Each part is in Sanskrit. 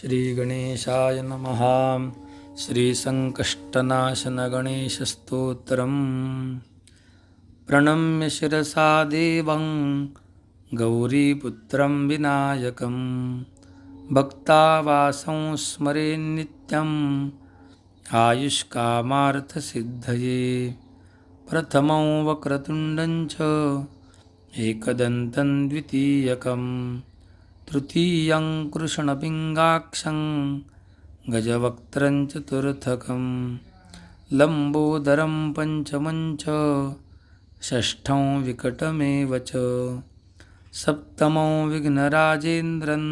श्रीगणेशाय नमः। श्रीसङ्कष्टनाशनगणेशस्तोत्रम्। प्रणम्य शिरसा देवं गौरीपुत्रं विनायकं। भक्तावासं स्मरेन्नित्यम् आयुष्कामार्थसिद्धये। प्रथमं वक्रतुण्डं च एकदन्तं द्वितीयकम् तृतीयं कृष्णपिङ्गाक्षं गजवक्त्रं चतुर्थकं लम्बोदरं पञ्चमं च षष्ठं विकटमेव च सप्तमं विघ्नराजेन्द्रं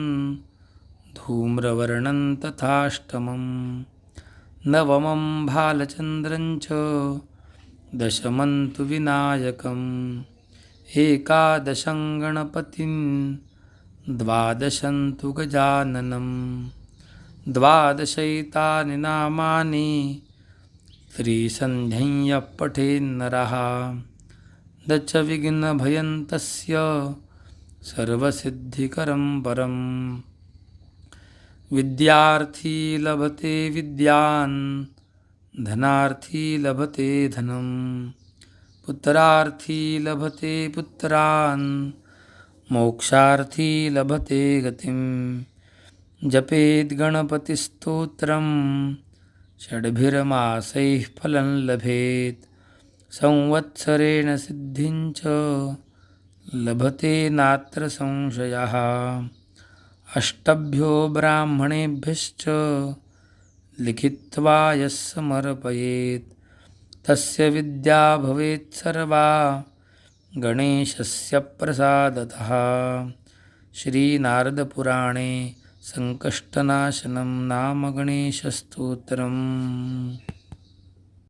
धूम्रवर्णं तथाष्टमं नवमं भालचन्द्रं च दशमं तु विनायकम् एकादशं गणपतिं द्वादशं तु गजाननं द्वादशैतानि नामानि त्रिसन्ध्यं दच पठेन्नरः दशविघ्नभयन्तस्य सर्वसिद्धिकरं परम् विद्यार्थी लभते विद्यान् धनार्थी लभते धनं पुत्रार्थी लभते पुत्रान् मोक्षार्थी लभते गतिं जपेद्गणपतिस्तोत्रं षड्भिर्मासैः फलं लभेत्। संवत्सरेण सिद्धिं च लभते नात्र संशयः। अष्टभ्यो ब्राह्मणेभ्यश्च लिखित्वा यः समर्पयेत्। तस्य विद्या भवेत् सर्वा। गणेशस्य प्रसादतः। श्रीनारदपुराणे सङ्कष्टनाशनं नाम गणेशस्तोत्रम्